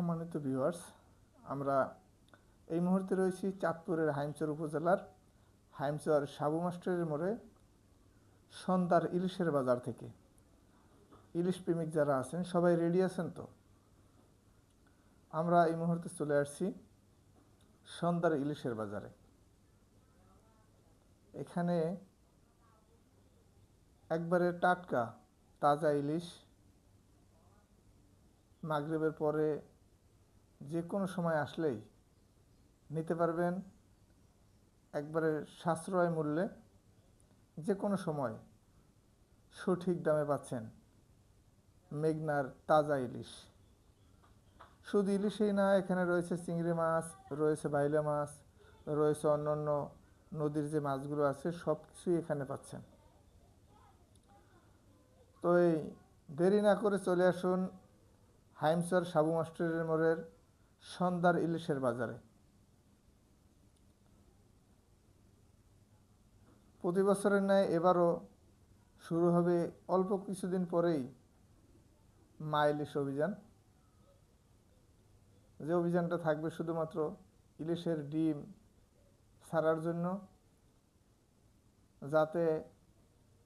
সম্মানিত ভিউয়ার্স আমরা এই মুহূর্তে রয়েছি চাঁদপুরের হাইমচর উপজেলার হাইমচর সাবু মাস্টারের মোড়ে সন্ধ্যার ইলিশের বাজার থেকে। ইলিশ প্রেমিক যারা আছেন, সবাই রেডি আছেন তো? আমরা এই মুহূর্তে চলে আসছি সন্ধ্যার ইলিশের বাজারে। এখানে একবারে টাটকা, তাজা ইলিশ। মাগরিবের পরে যে কোনো সময় আসলেই নিতে পারবেন একবারে সাশ্রয় মূল্যে, যে কোনো সময় সঠিক দামে পাচ্ছেন মেঘনার তাজা ইলিশ। শুধু ইলিশেই না, এখানে রয়েছে চিংড়ি মাছ, রয়েছে বাইলা মাছ, রয়েছে অন্যান্য নদীর যে মাছগুলো আছে সব কিছুই এখানে পাচ্ছেন। তো এই দেরি না করে চলে আসুন হাইমসর সাবু মাস্টারের মোড়ের সন্ধ্যার ইলিশের বাজারে। প্রতি বছরের ন্যায় এবারও শুরু হবে অল্প কিছুদিন পরেই মা ইলিশ অভিযান। যে অভিযানটা থাকবে শুধুমাত্র ইলিশের ডিম ছাড়ার জন্য, যাতে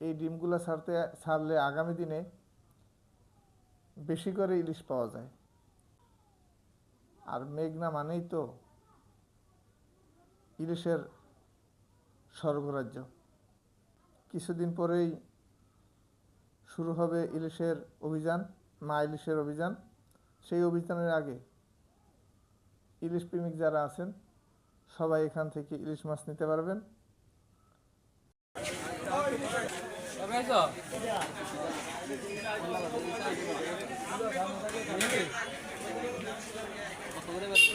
এই ডিমগুলো ছাড়তে, ছাড়লে আগামী দিনে বেশি করে ইলিশ পাওয়া যায়। আর মেঘনা মানেই তো ইলিশের স্বর্গরাজ্য। কিছুদিন পরেই শুরু হবে ইলিশের অভিযান, মা ইলিশের অভিযান। সেই অভিযানের আগে ইলিশ প্রেমিক যারা আছেন, সবাই এখান থেকে ইলিশ মাছ নিতে পারবেন সব দিয়ে দিলে এক হাজার টাকা রাখো এক হাজার এক হাজার এটি পনেরোশো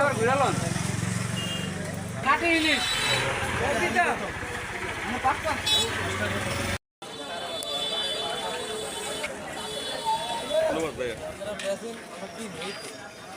আবার ঘুরালন কাটে ইলিশ সবগুলো আছেন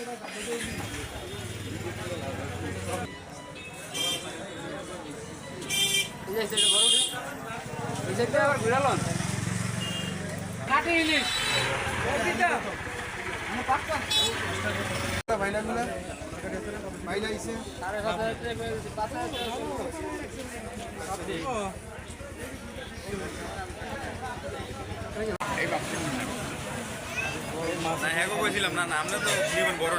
এটি পনেরোশো আবার ঘুরালন কাটে ইলিশ পাক্কা সাড়ে সাত হাজার টাকা পাঁচ হাজার টাকা না হ্যাঁ গো বলছিলাম না না আমরা তো জীবন বড়